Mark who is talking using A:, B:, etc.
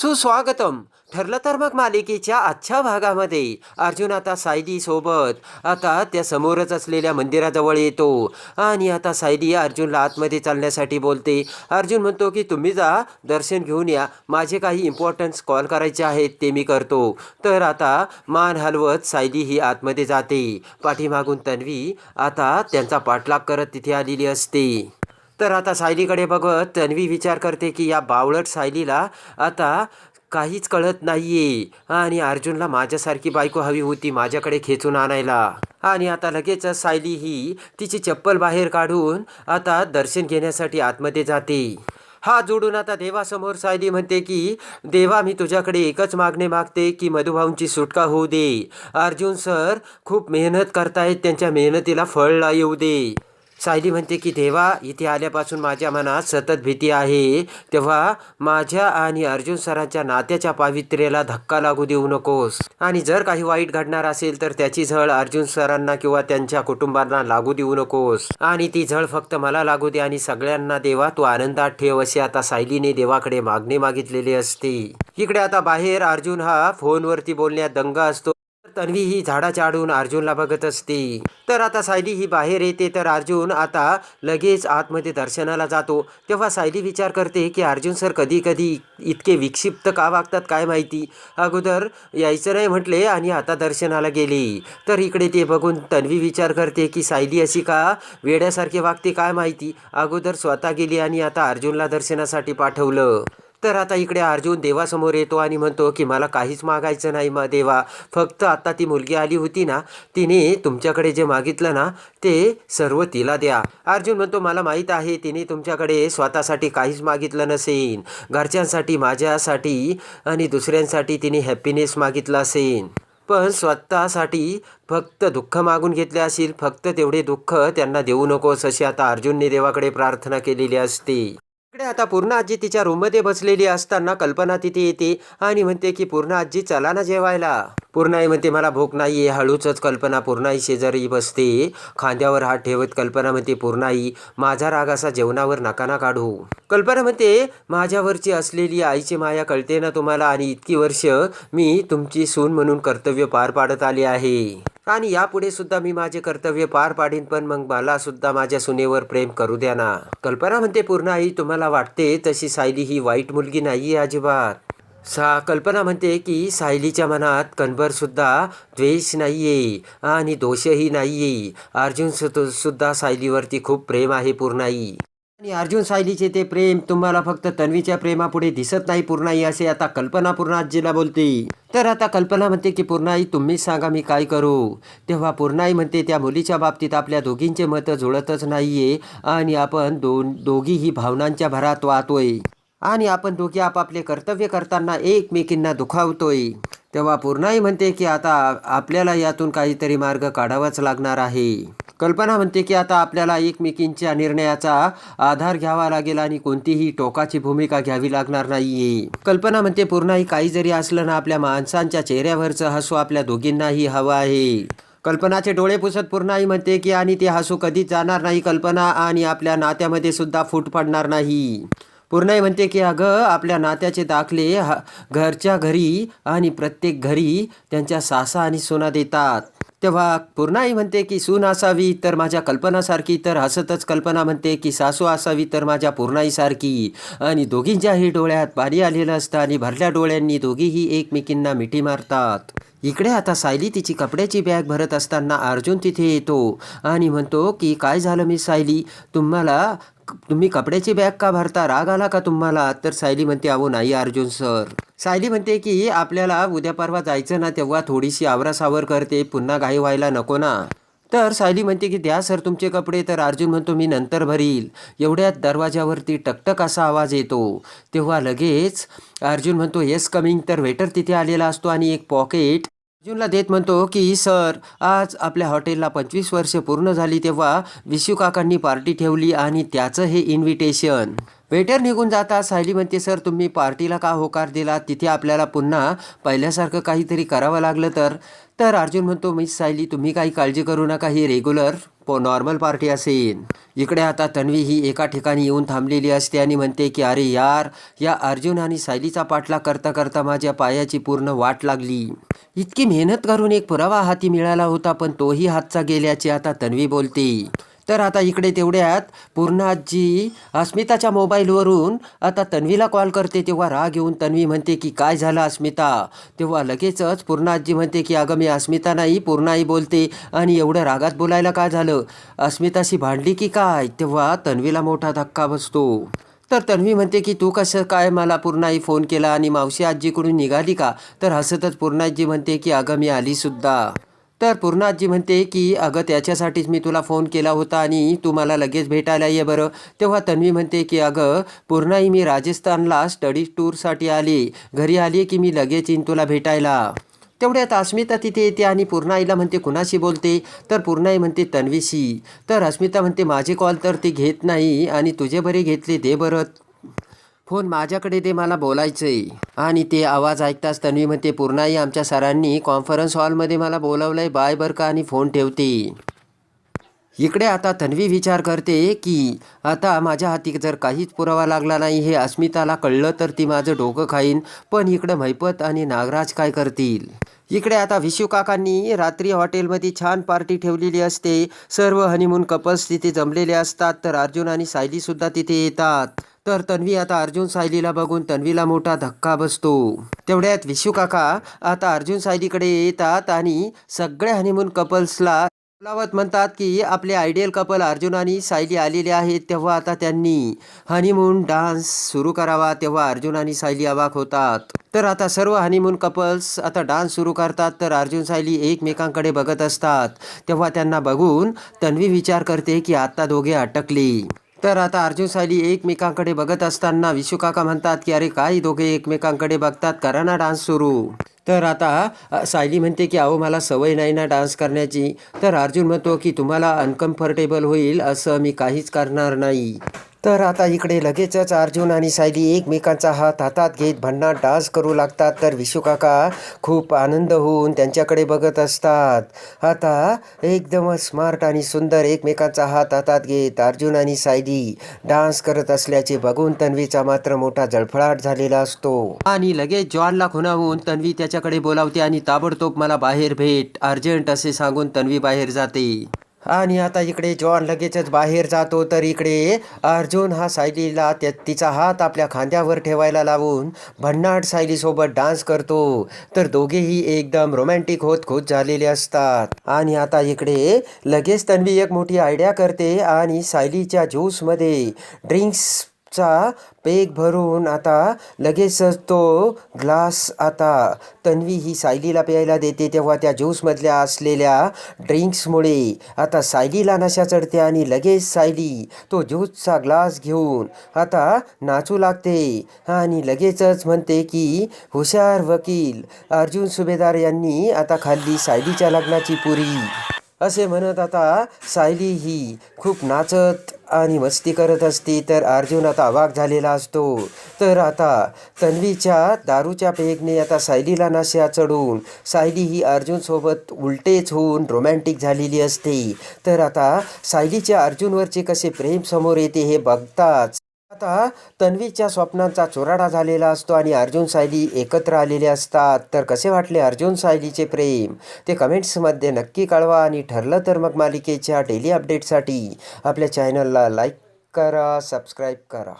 A: सुस्वागतम. ठरलं तर मग मालिकेच्या आजच्या भागामध्ये. अर्जुन आता सायली सोबत. आता त्या समोरच असलेल्या मंदिराजवळ येतो. आणि आता सायली अर्जुनला आतमध्ये चालण्यासाठी बोलते. अर्जुन म्हणतो की तुम्ही जा दर्शन घेऊन या. माझे काही इम्पॉर्टन्स कॉल करायचे आहेत ते मी करतो. तर आता मान हलवत सायली ही आतमध्ये जाते. पाठीमागून तन्वी आता त्यांचा पाठलाग करत तिथे आलेली असते. तर आता सायलीकडे बघत तन्वी विचार करते की या बावळट सायलीला आता काहीच कळत नाहीये. आणि अर्जुनला माझ्यासारखी बायको हवी होती माझ्याकडे खेचून आणायला. आणि आता लगेच सायली ही तिची चप्पल बाहेर काढून आता दर्शन घेण्यासाठी आतमध्ये जाते. हा जोडून आता देवासमोर सायली म्हणते की देवा मी तुझ्याकडे एकच मागणे मागते की मधुभाऊंची सुटका होऊ दे. अर्जुन सर खूप मेहनत करतायत त्यांच्या मेहनतीला फळला येऊ दे. सायली म्हणते की देवा इथे आल्यापासून माझ्या मनात सतत भीती आहे. तेव्हा माझ्या आणि अर्जुन सरांच्या नात्याच्या पावित्र्याला धक्का लागू देऊ नकोस. आणि जर काही वाईट घडणार असेल तर त्याची झळ अर्जुन सरांना किंवा त्यांच्या कुटुंबांना लागू देऊ नकोस. आणि ती झळ फक्त मला लागू दे आणि सगळ्यांना देवा तू आनंदात ठेव असे आता सायलीने देवाकडे मागणे मागितलेली असते. इकडे आता बाहेर अर्जुन हा फोनवरती बोलण्यात दंग असतो. तन्वी ही झाडाच्या आडून अर्जुनला बघत असते. तर आता सायली ही बाहेर येते तर अर्जुन आता लगेच आतमध्ये दर्शनाला जातो. तेव्हा सायली विचार करते की अर्जुन सर कधी कधी इतके विक्षिप्त का वागतात काय माहिती? अगोदर यायचं नाही म्हटले आणि आता दर्शनाला गेले. तर इकडे ते बघून तन्वी विचार करते की सायली अशी का वेड्यासारखी वागते काय माहिती? अगोदर स्वतः गेली आणि आता अर्जुनला दर्शनासाठी पाठवलं. तर आता इकडे अर्जुन देवासमोर येतो आणि म्हणतो की मला काहीच मागायचं नाही मग देवा. फक्त आता ती मुलगी आली होती ना तिने तुमच्याकडे जे मागितलं ना ते सर्व तिला द्या. अर्जुन म्हणतो मला माहीत आहे तिने तुमच्याकडे स्वतःसाठी काहीच मागितलं नसेन. घरच्यांसाठी माझ्यासाठी आणि दुसऱ्यांसाठी तिने हॅपीनेस मागितलं असेन. पण स्वतःसाठी फक्त दुःख मागून घेतले असेल फक्त तेवढे दुःख त्यांना देऊ नकोस अशी आता अर्जुनने देवाकडे प्रार्थना केलेली असते. इकडे आता पूर्ण आजी तिच्या रूममध्ये बसलेली असताना कल्पना तिथे येते आणि म्हणते की पूर्ण आजी चला ना जेवायला. पूर्णाई म्हणते मला भूक नाही आहे हळूचच कल्पना पूर्णाई शेजारी बसते. खांद्यावर हात ठेवत कल्पना म्हणते पूर्णाई माझा राग असा जेवणावर नकाना काढू. कल्पना म्हणते माझ्यावरची असलेली आईची माया कळते ना तुम्हाला आणि इतकी वर्ष मी तुमची सून म्हणून कर्तव्य पार पाडत आले आहे. आणि यापुढे सुद्धा मी माझे कर्तव्य पार पाडीन पण मग मला सुद्धा माझ्या सुनेवर प्रेम करू द्या ना. कल्पना म्हणते पूर्ण आई तुम्हाला वाटते तशी सायली ही वाईट मुलगी नाहीये अजिबात? सा कल्पना म्हणते की सायलीच्या मनात कणभरसुद्धा द्वेष नाही आहे आणि दोषही नाहीये. अर्जुन सुद्धा सायलीवरती खूप प्रेम आहे पूर्णाई आणि अर्जुन सायलीचे ते प्रेम तुम्हाला फक्त तन्वीच्या प्रेमापुढे दिसत नाही पूर्णाई असे आता कल्पना पूर्ण आजीला बोलते. तर आता कल्पना म्हणते की पूर्णाई तुम्हीच सांगा मी काय करू? तेव्हा पूर्णाई म्हणते त्या मुलीच्या बाबतीत आपल्या दोघींचे मतं जुळतच नाहीये आणि आपण दोन दोघीही भावनांच्या भरात वाहतोय. आणि आपण दोघे आपापले कर्तव्य करताना एकमेकींना दुखावतोय. तेव्हा पूर्णाई म्हणते की आता आपल्याला यातून काहीतरी मार्ग काढावाच लागणार आहे. कल्पना म्हणते की आता आपल्याला एकमेकींच्या निर्णयाचा आधार घ्यावा लागेल आणि कोणतीही टोकाची भूमिका घ्यावी लागणार नाहीये. कल्पना म्हणते पूर्णही काही जरी असलं ना आपल्या माणसांच्या चेहऱ्यावरचं हसू आपल्या दोघींनाही हवं आहे. कल्पनाचे डोळे पुसत पूर्णाई म्हणते की आणि ते हसू कधीच जाणार नाही कल्पना आणि आपल्या नात्यामध्ये सुद्धा फूट पडणार नाही. पूर्णाई म्हणते की अगं आपल्या नात्याचे दाखले ह घरच्या घरी आणि प्रत्येक घरी त्यांच्या सासा आणि सोना देतात. तेव्हा पूर्णाई म्हणते की सून असावी तर माझ्या कल्पनासारखी तर हसतच कल्पना म्हणते की सासू असावी तर माझ्या पूर्णाईसारखी आणि दोघींच्याही डोळ्यात पाणी आलेलं असतं आणि भरल्या डोळ्यांनी दोघीही एकमेकींना मिठी मारतात. इकडे आता सायली तिची कपड्याची बॅग भरत असताना अर्जुन तिथे येतो आणि म्हणतो की काय झालं मी सायली? तुम्हाला तुम्ही कपड्याची बॅग का भरता? राग आला का तुम्हाला? तर सायली म्हणते अहो नाही अर्जुन सर. सायली म्हणते की आपल्याला उद्या परवा जायचं ना तेव्हा थोडीशी आवरासावर करते पुन्हा घाई व्हायला नको ना. तर सायली म्हणते की द्या सर तुमचे कपडे. तर अर्जुन म्हणतो मी नंतर भरील. एवढ्यात दरवाजावरती टकटक असा आवाज येतो. तेव्हा लगेच अर्जुन म्हणतो येस कमिंग. तर वेटर तिथे आलेला असतो आणि एक पॉकेट अर्जुनला देत म्हणतो की सर आज आपल्या हॉटेलला पंचवीस वर्ष पूर्ण झाली तेव्हा विशू काकांनी पार्टी ठेवली आणि त्याचं हे इन्व्हिटेशन वेटर निघून जाता सायली म्हणते सर तुम्ही पार्टीला का होकार दिला तिथे आपल्याला पुन्हा पहिल्यासारखं काहीतरी करावं लागलं तर? तर अर्जुन म्हणतो मिस सायली तुम्ही काही काळजी करू नका ही रेग्युलर पो नॉर्मल पार्टी असेल. इकडे आता तन्वी ही एका ठिकाणी येऊन थांबलेली असते आणि म्हणते की अरे यार या अर्जुन आणि सायलीचा पाठला करता करता माझ्या पायाची पूर्ण वाट लागली. इतकी मेहनत करून एक पुरावा हाती मिळाला होता पण तोही हातचा गेल्याचे आता तन्वी बोलते. तर आता इकडे तेवढ्यात पूर्ण आजी अस्मिताच्या मोबाईलवरून आता तन्वीला कॉल करते. तेव्हा राग येऊन तन्वी म्हणते की काय झालं अस्मिता? तेव्हा लगेचच पूर्ण आजी म्हणते की अगं मी अस्मिता नाही पूर्णाई बोलते. आणि एवढं रागात बोलायला काय झालं? अस्मिताशी भांडली की काय? तेव्हा तन्वीला मोठा धक्का बसतो. तर तन्वी म्हणते की तू कसं काय मला पूर्णाई फोन केला आणि मावशी आजीकडून निघाली का? तर हसतच पूर्णाजी म्हणते की अगं मी आलीसुद्धा तर पूर्णाजी म्हणते की अगं त्याच्यासाठीच मी तुला फोन केला होता आणि तू मला लगेच भेटायला ये बरं. तेव्हा तन्वी म्हणते की अगं पूर्णाई मी राजस्थानला स्टडी टूरसाठी आली. घरी आली की मी लगेच येईन तुला भेटायला. तेवढ्यात अस्मिता तिथे येते आणि पूर्णाईला म्हणते कुणाशी बोलते? तर पूर्णाई म्हणते तन्वीशी. तर अस्मिता म्हणते माझे कॉल तर ती घेत नाही आणि तुझे बरे घेतले दे बरं. फोन माझ्याकडे ते मला बोलायचंय. आणि ते आवाज ऐकताच तन्वी म्हणते पूर्णाई आमच्या सरांनी कॉन्फरन्स हॉलमध्ये मला बोलावलंय बाय बरं का आणि फोन ठेवते. इकडे आता तन्वी विचार करते की आता माझ्या हाती जर काहीच पुरावा लागला नाही हे अस्मिताला कळलं तर ती माझं डोकं खाईन. पण इकडं मैपत आणि नागराज काय करतील? इकडे आता विशू काकांनी रात्री हॉटेलमध्ये छान पार्टी ठेवलेली असते. सर्व हनीमून कपल्स तिथे जमलेले असतात तर अर्जुन आणि सायलीसुद्धा तिथे येतात. तर तन्वी आता अर्जुन सायलीला बघून तन्वीला मोठा धक्का बसतो. तेवढ्यात विशू काका आता अर्जुन सायलीकडे येतात आणि सगळ्या हनीमून कपल्सला बोलावत म्हणतात की आपले आयडियल कपल अर्जुन आणि सायली आलेले आहेत तेव्हा आता त्यांनी हनीमून डान्स सुरू करावा तेव्हा अर्जुन आणि सायली अवाक होतात. तर आता सर्व हनीमून कपल्स आता डान्स सुरू करतात तर अर्जुन सायली एकमेकांकडे बघत असतात. तेव्हा त्यांना बघून तन्वी विचार करते की आता दोघे अटकले. तर आता अर्जुन सायली एकमेकांकडे बघत असताना विशूकाका म्हणतात की अरे काय दोघे एकमेकांकडे बघतात? करा ना डान्स सुरू. तर आता सायली म्हणते की अहो मला सवय नाही ना डान्स करण्याची. तर अर्जुन म्हणतो की तुम्हाला अनकम्फर्टेबल होईल असं मी काहीच करणार नाही. तर आता इकडे लगेचच अर्जुन आणि सायली एकमेकांचा हात हातात घेत भन्नाट डान्स करू लागतात. तर विशुकाका खूप आनंद होऊन त्यांच्याकडे बघत असतात. आता एकदम स्मार्ट आणि सुंदर एकमेकांचा हात हातात घेत अर्जुन आणि सायली डान्स करत असल्याचे बघून तन्वीचा मात्र मोठा जळफळाट झालेला असतो. आणि लगेच जॉनला खुणावून तन्वी त्याच्याकडे बोलावते आणि ताबडतोब मला बाहेर भेट. अर्जंट असे सांगून तन्वी बाहेर जाते. आणि आता इकडे जॉन लगेचच बाहेर जातो तर इकडे अर्जुन हा सायलीला त्या तिचा हात आपल्या खांद्यावर ठेवायला लावून भन्नाट सायलीसोबत डान्स करतो. तर दोघेही एकदम रोमॅन्टिक होत खोत झालेले असतात. आणि आता इकडे लगेच तन्वी एक मोठी आयडिया करते आणि सायलीच्या ज्यूसमध्ये चा पेग भरून आता लगेचच तो ग्लास आता तन्वी ही सायलीला प्यायला देते तेव्हा त्या ज्यूसमधल्या असलेल्या ड्रिंक्समुळे आता सायलीला नशा चढते आणि लगेच सायली तो ज्यूसचा ग्लास घेऊन आता नाचू लागते आणि लगेचच म्हणते की हुशार वकील अर्जुन सुभेदार यांनी आता खाल्ली सायलीच्या लग्नाची पुरी. असे म्हणत आता सायली ही खूप नाचत आणि मस्ती करत असते तर अर्जुन आता वाघ झालेला असतो. तर आता तन्वीच्या दारूच्या पेगने आता सायलीला नाश्या चढून सायली ही अर्जुनसोबत उलटेच होऊन रोमॅन्टिक झालेली असते. तर आता सायलीच्या अर्जुनवरचे कसे प्रेम समोर येते हे बघताच आता तन्वीच्या स्वप्नांचा चुराडा झालेला असतो आणि अर्जुन सायली एकत्र आलेले असतात. तर कसे वाटले अर्जुन सायलीचे प्रेम? ते कमेंट्समध्ये नक्की कळवा आणि ठरलं तर मग मालिकेच्या डेली अपडेटसाठी आपल्या चॅनलला लाईक करा सबस्क्राईब करा.